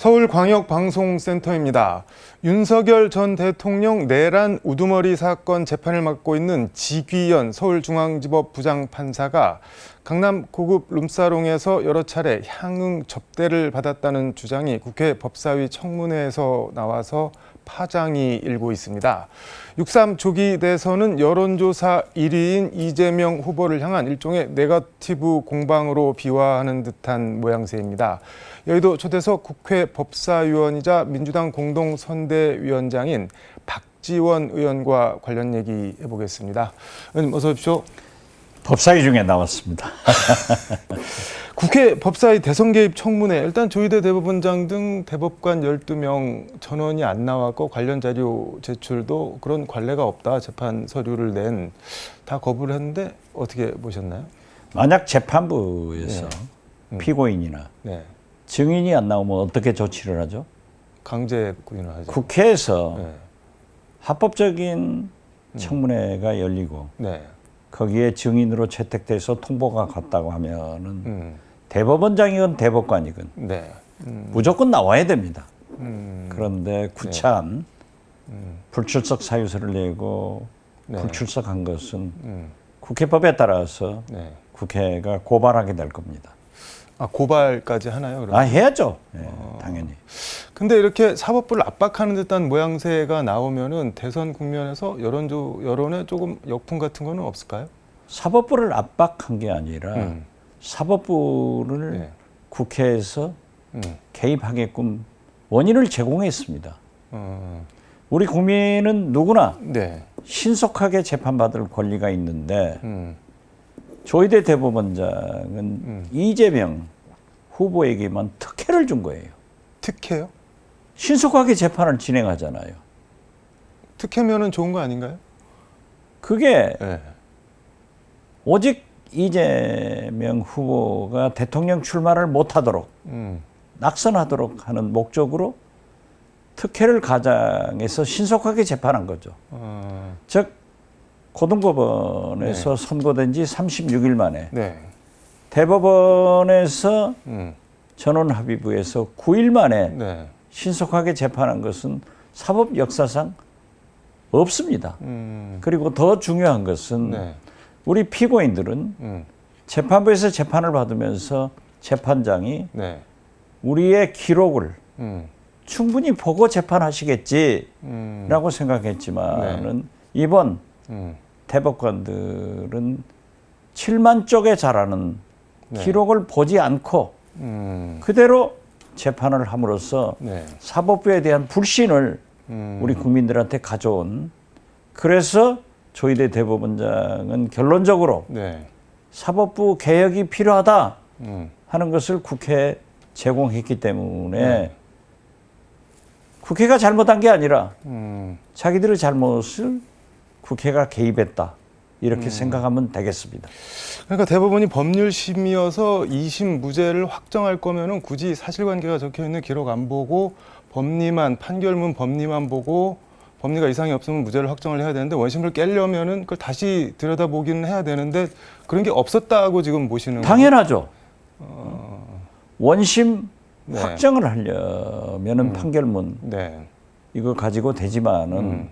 서울광역방송센터입니다. 윤석열 전 대통령 내란 우두머리 사건 재판을 맡고 있는 지귀현 서울중앙지법 부장판사가 강남 고급 룸사롱에서 여러 차례 향응 접대를 받았다는 주장이 국회 법사위 청문회에서 나와서 파장이 일고 있습니다. 6.3 조기 대선은 여론조사 1위인 이재명 후보를 향한 일종의 네거티브 공방으로 비화하는 듯한 모양새입니다. 여의도 초대석 국회 법사위원이자 민주당 공동선대위원장인 박지원 의원과 관련 얘기 해보겠습니다. 의원님 어서 오십시오. 법사위 중에 나왔습니다. 국회 법사위 대선 개입 청문회 일단 조희대 대법원장 등 대법관 12명 전원이 안 나왔고 관련 자료 제출도 그런 관례가 없다 재판 서류를 낸 다 거부를 했는데 어떻게 보셨나요? 만약 재판부에서 피고인이나 네. 증인이 안 나오면 어떻게 조치를 하죠? 강제 구인을 하죠. 국회에서 네. 합법적인 청문회가 열리고 네. 거기에 증인으로 채택돼서 통보가 갔다고 하면은 음. 대법원장이건 대법관이건 네. 음. 무조건 나와야 됩니다. 음. 그런데 구차한 음. 불출석 사유서를 내고 네. 불출석한 것은 음. 국회법에 따라서 네. 국회가 고발하게 될 겁니다. 아 고발까지 하나요? 그럼? 아 해야죠. 예, 어. 당연히. 근데 이렇게 사법부를 압박하는 듯한 모양새가 나오면은 대선 국면에서 여론조 여론에 조금 역풍 같은 거는 없을까요? 사법부를 압박한 게 아니라 음. 사법부를 네. 국회에서 음. 개입하게끔 원인을 제공했습니다. 어. 우리 국민은 누구나 네. 신속하게 재판받을 권리가 있는데 음. 조희대 대법원장은 이재명 후보에게만 특혜를 준 거예요. 특혜요? 신속하게 재판을 진행하잖아요. 특혜면은 좋은 거 아닌가요? 그게 네. 오직 이재명 후보가 대통령 출마를 못하도록 음. 낙선하도록 하는 목적으로 특혜를 가장해서 신속하게 재판한 거죠. 어. 즉 고등법원에서 선고된 지 36일 만에 네. 대법원에서 음. 전원합의부에서 9일 만에 네. 신속하게 재판한 것은 사법 역사상 없습니다. 음. 그리고 더 중요한 것은 네. 우리 피고인들은 음. 재판부에서 재판을 받으면서 재판장이 네. 우리의 기록을 음. 충분히 보고 재판하시겠지라고 음. 생각했지만은 이번 음. 대법관들은 7만 쪽에 달하는 네. 기록을 보지 않고 음. 그대로 재판을 함으로써 네. 사법부에 대한 불신을 음. 우리 국민들한테 가져온 그래서 조희대 대법원장은 결론적으로 네. 사법부 개혁이 필요하다 음. 하는 것을 국회에 제공했기 때문에 네. 국회가 잘못한 게 아니라 음. 자기들의 잘못을 국회가 개입했다 이렇게 음. 생각하면 되겠습니다. 그러니까 대법원이 법률심이어서 2심 무죄를 확정할 거면은 굳이 사실관계가 적혀 있는 기록 안 보고 법리만 판결문 법리만 보고 법리가 이상이 없으면 무죄를 확정을 해야 되는데 원심을 깨려면은 그걸 다시 들여다보기는 해야 되는데 그런 게 없었다고 지금 보시는 당연하죠. 원심 네. 확정을 하려면은 판결문 네. 이거 가지고 되지만은 음.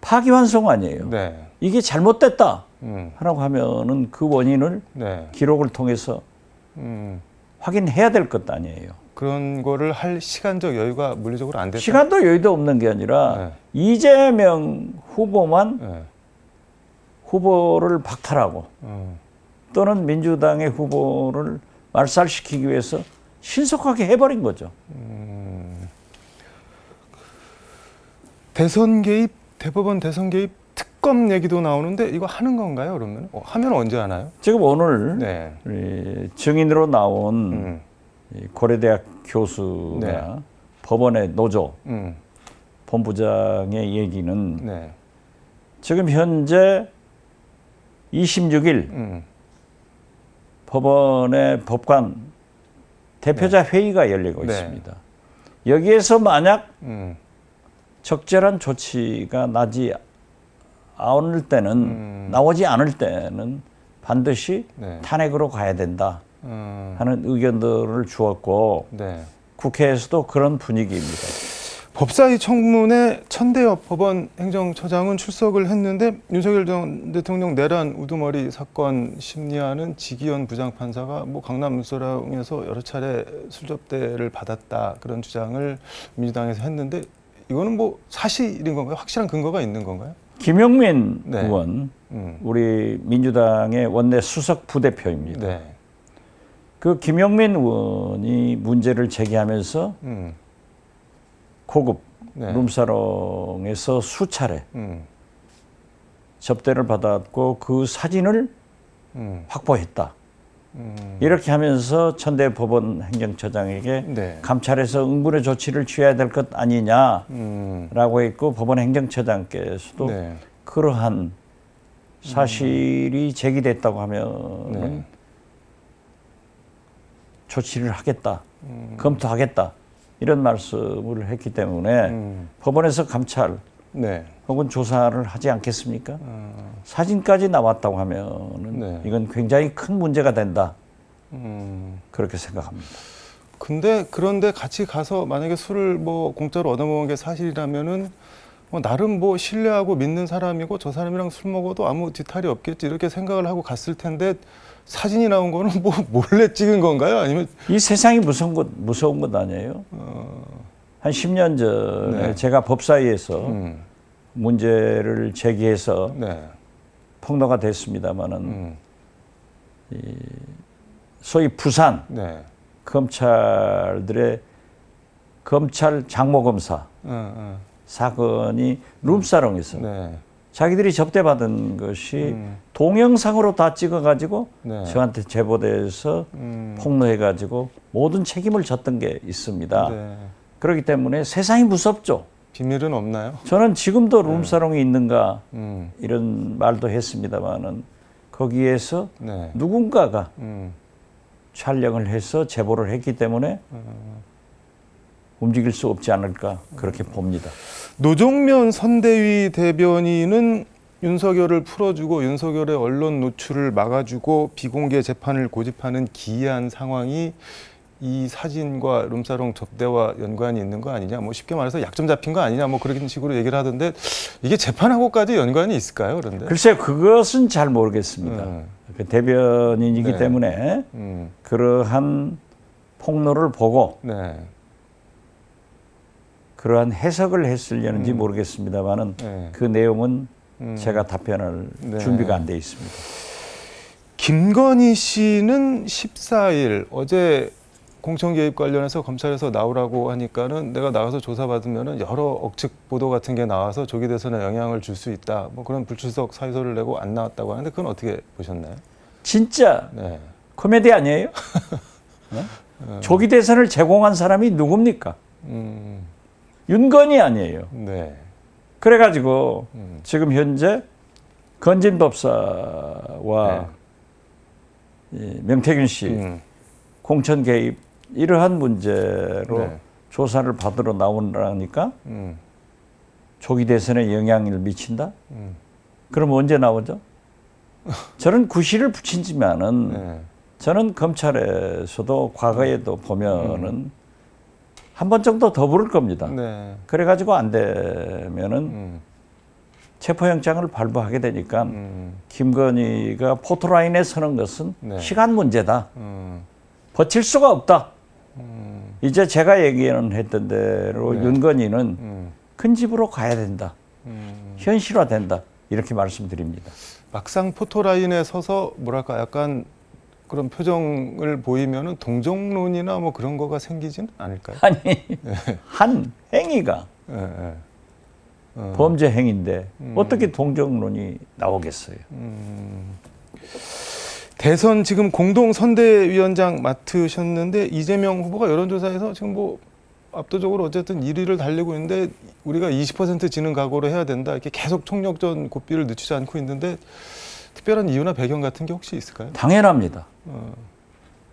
파기환송 아니에요. 네. 이게 잘못됐다 음. 하라고 하면은 그 원인을 네. 기록을 통해서 음. 확인해야 될것 아니에요. 그런 거를 할 시간적 여유가 물리적으로 안 됐다. 시간도 여유도 없는 게 아니라 네. 이재명 후보만 네. 후보를 박탈하고 음. 또는 민주당의 후보를 말살시키기 위해서 신속하게 해버린 거죠. 대선 개입, 대법원 대선 개입 특검 얘기도 나오는데 이거 하는 건가요? 그러면 어, 하면 언제 하나요? 지금 오늘 네. 우리 증인으로 나온 음. 이 고려대학 교수가 네. 법원의 노조 음. 본부장의 얘기는 네. 지금 현재 26일 음. 법원의 법관 대표자 회의가 열리고 네. 있습니다. 여기에서 만약 음. 적절한 조치가 나지 않을 때는 음. 나오지 않을 때는 반드시 네. 탄핵으로 가야 된다 음. 하는 의견들을 주었고 네. 국회에서도 그런 분위기입니다. 법사위 청문회 천대엽 법원 행정처장은 출석을 했는데 윤석열 전 대통령 내란 우두머리 사건 심리하는 지기현 부장판사가 뭐 강남 문서랑에서 여러 차례 술접대를 받았다 그런 주장을 민주당에서 했는데 이거는 뭐 사실인 건가요? 확실한 근거가 있는 건가요? 김용민 네. 의원, 음. 우리 민주당의 원내 수석 부대표입니다. 네. 그 김용민 의원이 문제를 제기하면서 음. 고급 네. 룸사롱에서 수차례 음. 접대를 받았고 그 사진을 음. 확보했다. 음. 이렇게 하면서 천대 법원 행정처장에게 네. 감찰해서 응분의 조치를 취해야 될 것 아니냐라고 음. 했고 법원 행정처장께서도 네. 그러한 사실이 제기됐다고 하면 네. 조치를 하겠다, 음. 검토하겠다 이런 말씀을 했기 때문에 음. 법원에서 감찰 네. 혹은 조사를 하지 않겠습니까? 어. 사진까지 나왔다고 하면은 네. 이건 굉장히 큰 문제가 된다 음. 그렇게 생각합니다. 근데 그런데 같이 가서 만약에 술을 뭐 공짜로 얻어먹은 게 사실이라면은 뭐 나름 뭐 신뢰하고 믿는 사람이고 저 사람이랑 술 먹어도 아무 뒤탈이 없겠지 이렇게 생각을 하고 갔을 텐데 사진이 나온 거는 뭐 몰래 찍은 건가요? 아니면 이 세상이 무서운 것 무서운 것 아니에요? 한 10년 전에 어. 네. 제가 법사위에서 음, 문제를 제기해서 네, 폭로가 됐습니다만은 음, 소위 부산 네, 검찰들의 검찰 장모 검사 어, 어, 사건이 룸사롱에서 네, 자기들이 접대받은 것이 음. 동영상으로 다 찍어가지고 네. 저한테 제보돼서 음, 폭로해가지고 모든 책임을 졌던 게 있습니다. 네. 그렇기 때문에 세상이 무섭죠. 비밀은 없나요? 저는 지금도 룸사롱이 있는가 음, 이런 말도 했습니다만은 거기에서 네, 누군가가 음, 촬영을 해서 제보를 했기 때문에 움직일 수 없지 않을까 그렇게 봅니다. 노종면 선대위 대변인은 윤석열을 풀어주고 윤석열의 언론 노출을 막아주고 비공개 재판을 고집하는 기이한 상황이 이 사진과 룸사롱 접대와 연관이 있는 거 아니냐, 뭐 쉽게 말해서 약점 잡힌 거 아니냐, 뭐 그런 식으로 얘기를 하던데 이게 재판하고까지 연관이 있을까요? 그런데? 글쎄 그것은 잘 모르겠습니다. 음. 그 대변인이기 네. 때문에 음, 그러한 폭로를 보고 네, 그러한 해석을 했으려는지 모르겠습니다만은 네. 그 내용은 음. 제가 답변할 네. 준비가 안 돼 있습니다. 김건희 씨는 14일 어제 공천 개입 관련해서 검찰에서 나오라고 하니까는 내가 나가서 조사받으면은 여러 억측 보도 같은 게 나와서 조기 대선에 영향을 줄 수 있다. 뭐 그런 불출석 사유서를 내고 안 나왔다고 하는데 그건 어떻게 보셨나요? 진짜 네. 코미디 아니에요? 네? 조기 대선을 제공한 사람이 누굽니까? 음, 윤건이 아니에요. 네. 그래가지고 음. 지금 현재 건진 법사와 이 명태균 씨 음, 공천 개입 이러한 문제로 네. 조사를 받으러 나오라니까 음, 조기 대선에 영향을 미친다? 음, 그럼 언제 나오죠? 저는 구실을 붙이지만은 네. 저는 검찰에서도 과거에도 보면은 한번 정도 더 부를 겁니다. 네. 그래가지고 안 되면은 음, 체포영장을 발부하게 되니까 음, 김건희가 포토라인에 서는 것은 네. 시간 문제다. 음, 버틸 수가 없다. 음, 이제 제가 얘기는 했던 대로 네. 윤건희는 음, 큰 집으로 가야 된다. 음. 현실화된다. 이렇게 말씀드립니다. 막상 포토라인에 서서 뭐랄까 약간 그런 표정을 보이면은 동정론이나 뭐 그런 거가 생기진 않을까요? 아니 한 행위가 예, 예. 어, 범죄 행위인데 어떻게 동정론이 나오겠어요? 대선 지금 공동 선대위원장 맡으셨는데 이재명 후보가 여론조사에서 지금 뭐 압도적으로 어쨌든 1위를 달리고 있는데 우리가 20% 지는 각오로 해야 된다 이렇게 계속 총력전 고삐를 늦추지 않고 있는데 특별한 이유나 배경 같은 게 혹시 있을까요? 당연합니다. 어,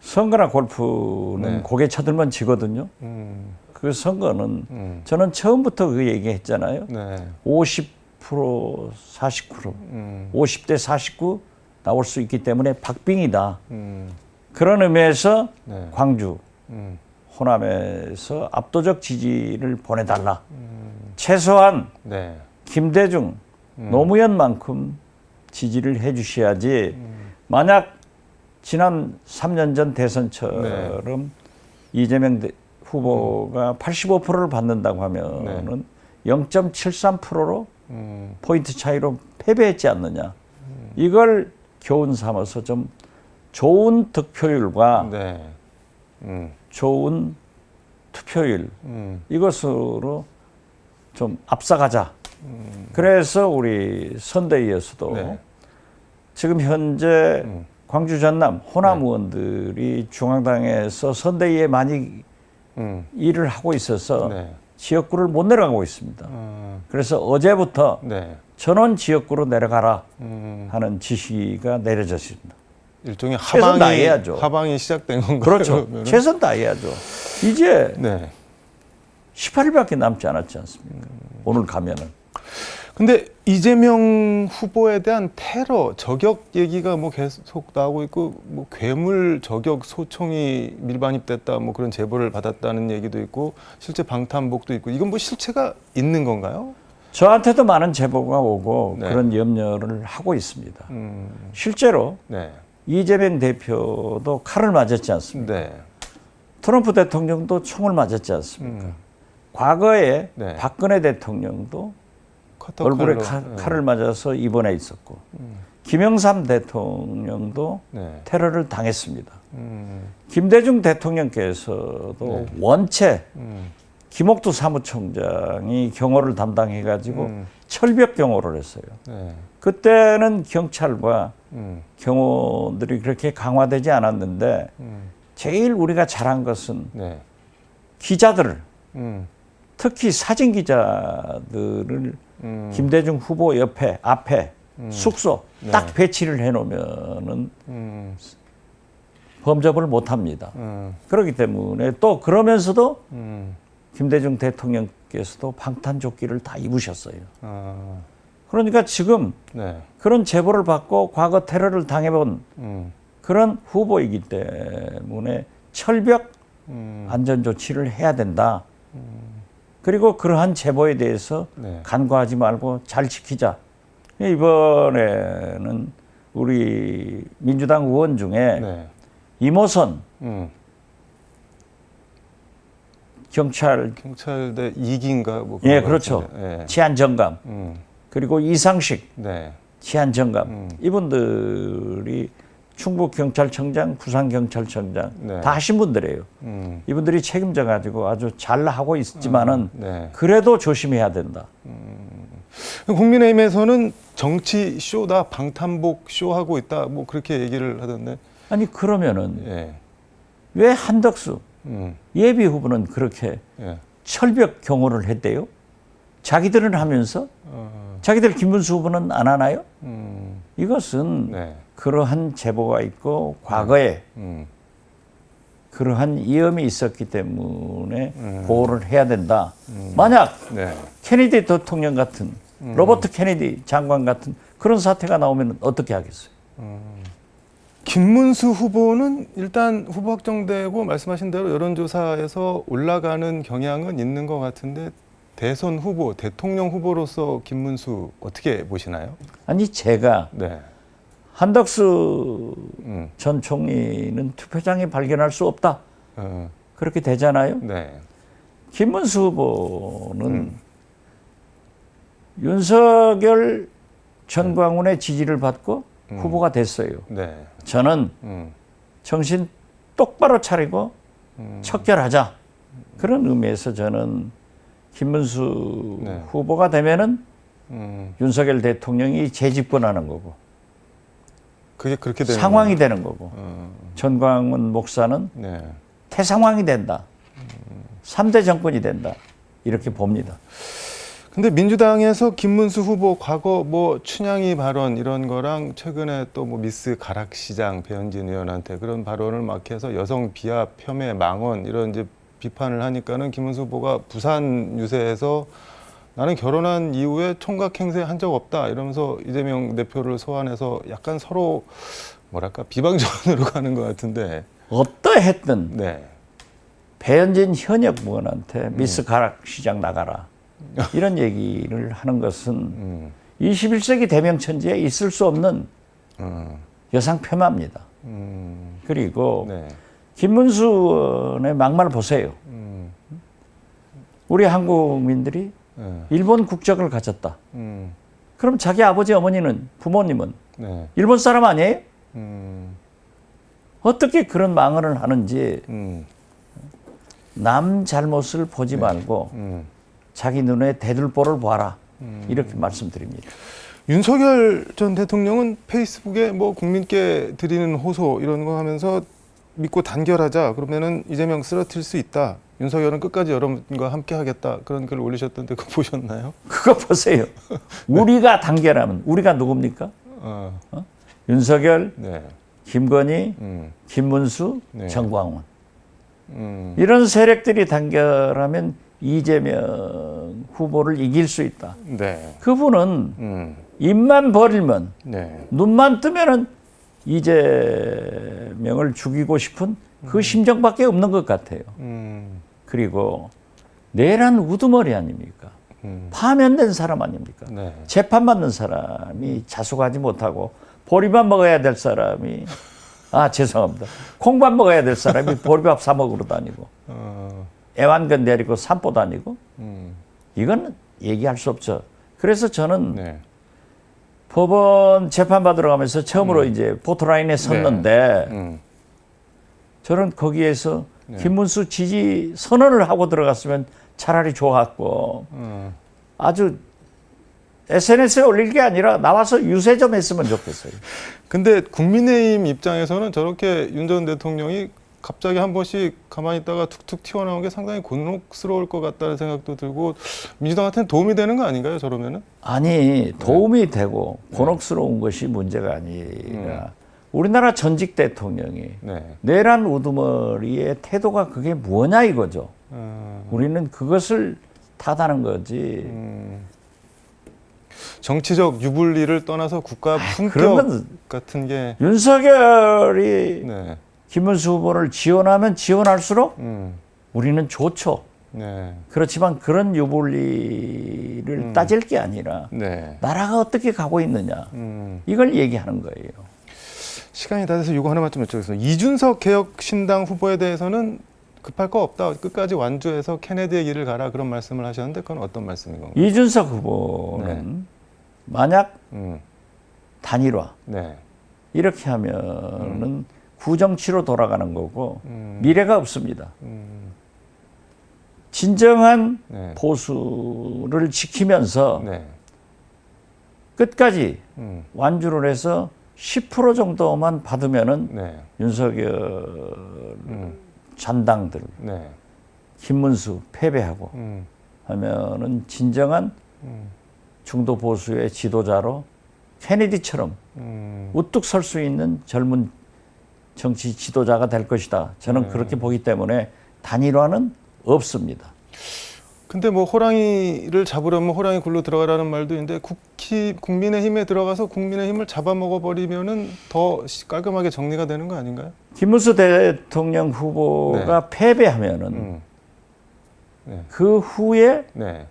선거나 골프는 네. 고개 쳐들면 지거든요. 음, 그 선거는 음, 저는 처음부터 그 얘기했잖아요. 네, 50% 49% 음, 50대 49 나올 수 있기 때문에 박빙이다. 음, 그런 의미에서 네, 광주, 음, 호남에서 압도적 지지를 보내달라. 최소한 네. 김대중, 노무현만큼 지지를 해 주셔야지. 만약 지난 3년 전 대선처럼 이재명 대- 후보가 85%를 받는다고 하면은 0.73%로 음, 포인트 차이로 패배했지 않느냐. 이걸 교훈 삼아서 좀 좋은 득표율과 네. 음, 좋은 투표율 음, 이것으로 좀 앞서가자. 그래서 우리 선대위에서도 네. 지금 현재 음. 광주 전남 호남 의원들이 중앙당에서 선대위에 많이 음, 일을 하고 있어서 네. 지역구를 못 내려가고 있습니다. 음, 그래서 어제부터 네. 전원 지역구로 내려가라 음, 하는 지시가 내려졌습니다. 일종의 하방이 다해야죠. 하방이 시작된 건가요? 그렇죠. 그러면은? 최선 다해야죠. 이제 네. 18일밖에 남지 않았지 않습니까? 오늘 가면은. 근데 이재명 후보에 대한 테러 저격 얘기가 뭐 계속 나오고 있고 뭐 괴물 저격 소총이 밀반입됐다 뭐 그런 제보를 받았다는 얘기도 있고 실제 방탄복도 있고 이건 뭐 실체가 있는 건가요? 저한테도 많은 제보가 오고 네. 그런 염려를 하고 있습니다. 음, 실제로 네, 이재명 대표도 칼을 맞았지 않습니까? 네, 트럼프 대통령도 총을 맞았지 않습니까? 음, 과거에 네. 박근혜 대통령도 얼굴에 칼, 네. 칼을 맞아서 입원해 있었고 김영삼 대통령도 네, 테러를 당했습니다. 음, 김대중 대통령께서도 네. 원체 음, 김옥두 사무총장이 경호를 담당해 가지고 음. 철벽 경호를 했어요. 네, 그때는 경찰과 음, 경호들이 그렇게 강화되지 않았는데 음, 제일 우리가 잘한 것은 네, 기자들을 음, 특히 사진 기자들을 음, 김대중 후보 옆에 앞에 숙소 네. 딱 배치를 해 놓으면은 음, 범접을 못 합니다. 음, 그렇기 때문에 또 그러면서도 음, 김대중 대통령께서도 방탄조끼를 다 입으셨어요. 아, 그러니까 지금 네, 그런 제보를 받고 과거 테러를 당해본 음, 그런 후보이기 때문에 철벽 음, 안전 조치를 해야 된다. 그리고 그러한 제보에 대해서 네. 간과하지 말고 잘 지키자. 이번에는 우리 민주당 의원 중에 네, 이모선 음. 경찰 경찰대 이기인가 뭐 예 그렇죠. 예. 치안 정감 음. 그리고 이상식 네. 치안 정감 음. 이분들이 충북 경찰청장, 부산 경찰청장 네. 다 하신 분들이에요. 음. 이분들이 책임져 가지고 아주 잘 하고 있지만은 네. 그래도 조심해야 된다. 국민의힘에서는 정치 쇼다 방탄복 쇼 하고 있다 뭐 그렇게 얘기를 하던데. 아니 그러면은 예. 왜 한덕수 음. 예비 후보는 그렇게 예. 철벽 경호를 했대요? 자기들은 하면서 어. 자기들 김문수 후보는 안 하나요? 음. 이것은 네. 그러한 제보가 있고 과거에 음. 그러한 위험이 있었기 때문에 음. 보호를 해야 된다. 만약 네. 케네디 대통령 같은 로버트 케네디 장관 같은 그런 사태가 나오면 어떻게 하겠어요? 김문수 후보는 일단 후보 확정되고 말씀하신 대로 여론조사에서 올라가는 경향은 있는 것 같은데 대선 후보, 대통령 후보로서 김문수 어떻게 보시나요? 아니 제가 네. 한덕수 음. 전 총리는 투표장에 발견할 수 없다. 어. 그렇게 되잖아요. 네. 김문수 후보는 윤석열 전 광운의 지지를 받고 후보가 됐어요. 네. 저는 음. 정신 똑바로 차리고 음. 척결하자. 그런 의미에서 저는 김문수 네. 후보가 되면은 음. 윤석열 대통령이 재집권하는 거고 그게 그렇게 되는 상황이 되는 거고 어. 전광훈 목사는 네. 태상황이 된다. 삼대 정권이 된다. 이렇게 봅니다. 근데 민주당에서 김문수 후보 과거 뭐 춘향이 발언 이런 거랑 최근에 또 뭐 미스 가락시장 배현진 의원한테 그런 발언을 막 해서 여성 비하 폄훼 망언 이런 이제 비판을 하니까는 김문수 후보가 부산 유세에서 나는 결혼한 이후에 총각 행세 한 적 없다 이러면서 이재명 대표를 소환해서 약간 서로 뭐랄까 비방전으로 가는 것 같은데 어떠했든 네. 배현진 현역 의원한테 미스 가락 시장 나가라 이런 얘기를 하는 것은 음. 21세기 대명천지에 있을 수 없는 음. 여상 폄하입니다. 음. 그리고 네. 김문수 의원의 막말 보세요. 음. 우리 한국민들이 네. 일본 국적을 가졌다. 음. 그럼 자기 아버지 어머니는 부모님은 네. 일본 사람 아니에요? 음. 어떻게 그런 망언을 하는지 음. 남 잘못을 보지 말고 음. 자기 눈에 대들보를 봐라. 이렇게 말씀드립니다. 윤석열 전 대통령은 페이스북에 뭐 국민께 드리는 호소 이런 거 하면서 믿고 단결하자 그러면은 이재명 쓰러뜨릴 수 있다. 윤석열은 끝까지 여러분과 함께 하겠다. 그런 글 올리셨던데 그거 보셨나요? 그거 보세요. 우리가 단결하면 우리가 누굽니까? 어. 윤석열, 네. 김건희, 음. 김문수, 네. 정광훈 음. 이런 세력들이 단결하면 이재명 후보를 이길 수 있다. 네. 그분은 음. 입만 벌리면 네. 눈만 뜨면은 이재명을 죽이고 싶은 그 심정밖에 없는 것 같아요. 음. 그리고 내란 우두머리 아닙니까? 음. 파면된 사람 아닙니까? 네. 재판 받는 사람이 자숙하지 못하고 보리밥 먹어야 될 사람이 아 죄송합니다. 콩밥 먹어야 될 사람이 보리밥 사 먹으러 다니고 어. 애완견 데리고 산보 다니고 음. 이건 얘기할 수 없죠. 그래서 저는 네. 법원 재판 받으러 가면서 처음으로 이제 포토라인에 섰는데 음. 저는 거기에서 김문수 지지 선언을 하고 들어갔으면 차라리 좋았고 어. 아주 SNS에 올릴 게 아니라 나와서 유세 좀 했으면 좋겠어요. 근데 국민의힘 입장에서는 저렇게 윤 전 대통령이 갑자기 한 번씩 가만히 있다가 툭툭 튀어나온 게 상당히 곤혹스러울 것 같다는 생각도 들고 민주당한테는 도움이 되는 거 아닌가요? 저러면은? 아니 도움이 되고 곤혹스러운 것이 문제가 아니라 우리나라 전직 대통령이 네. 내란 우두머리의 태도가 그게 뭐냐 이거죠. 어, 우리는 그것을 탓하는 거지. 음, 정치적 유불리를 떠나서 국가 품격 그런 건 같은 게 윤석열이 네. 김문수 후보를 지원하면 지원할수록 음, 우리는 좋죠. 네. 그렇지만 그런 유불리를 따질 게 아니라 네. 나라가 어떻게 가고 있느냐 음, 이걸 얘기하는 거예요. 시간이 다 돼서 이거 하나만 좀 여쭤보겠습니다. 이준석 개혁신당 후보에 대해서는 급할 거 없다. 끝까지 완주해서 케네디의 길을 가라 그런 말씀을 하셨는데 그건 어떤 말씀인 건가요? 이준석 후보는 만약 음, 단일화 네. 이렇게 하면은 구정치로 돌아가는 거고 음, 미래가 없습니다. 음, 진정한 네. 보수를 지키면서 네. 끝까지 음, 완주를 해서 10% 정도만 받으면은 네. 윤석열 음, 잔당들 네. 김문수 패배하고 음, 하면은 진정한 음, 중도 보수의 지도자로 케네디처럼 음, 우뚝 설 수 있는 젊은 정치 지도자가 될 것이다. 저는 네. 그렇게 보기 때문에 단일화는 없습니다. 근데 뭐 호랑이를 잡으려면 호랑이 굴로 들어가라는 말도 있는데 국히 국민의힘에 들어가서 국민의힘을 잡아먹어 버리면은 더 시- 깔끔하게 정리가 되는 거 아닌가요? 김문수 대통령 후보가 패배하면은 음, 네. 그 후에 네.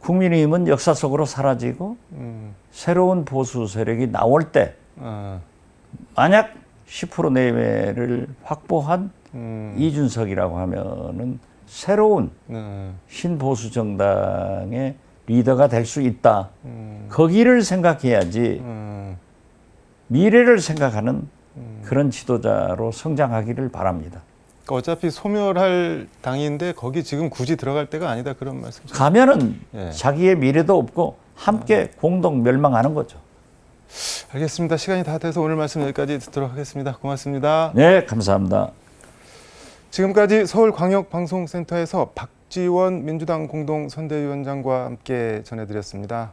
국민의힘은 역사 속으로 사라지고 음, 새로운 보수 세력이 나올 때 아, 만약 10% 내외를 확보한 음, 이준석이라고 하면은 새로운 네. 신보수 정당의 리더가 될 수 있다. 음, 거기를 생각해야지 음, 미래를 생각하는 음. 그런 지도자로 성장하기를 바랍니다. 그러니까 어차피 소멸할 당인데 거기 지금 굳이 들어갈 때가 아니다 그런 말씀. 가면은 예. 자기의 미래도 없고 함께 공동 멸망하는 거죠. 알겠습니다. 시간이 다 돼서 오늘 말씀 여기까지 듣도록 하겠습니다. 고맙습니다. 네, 감사합니다. 지금까지 서울광역방송센터에서 박지원 민주당 공동선대위원장과 함께 전해드렸습니다.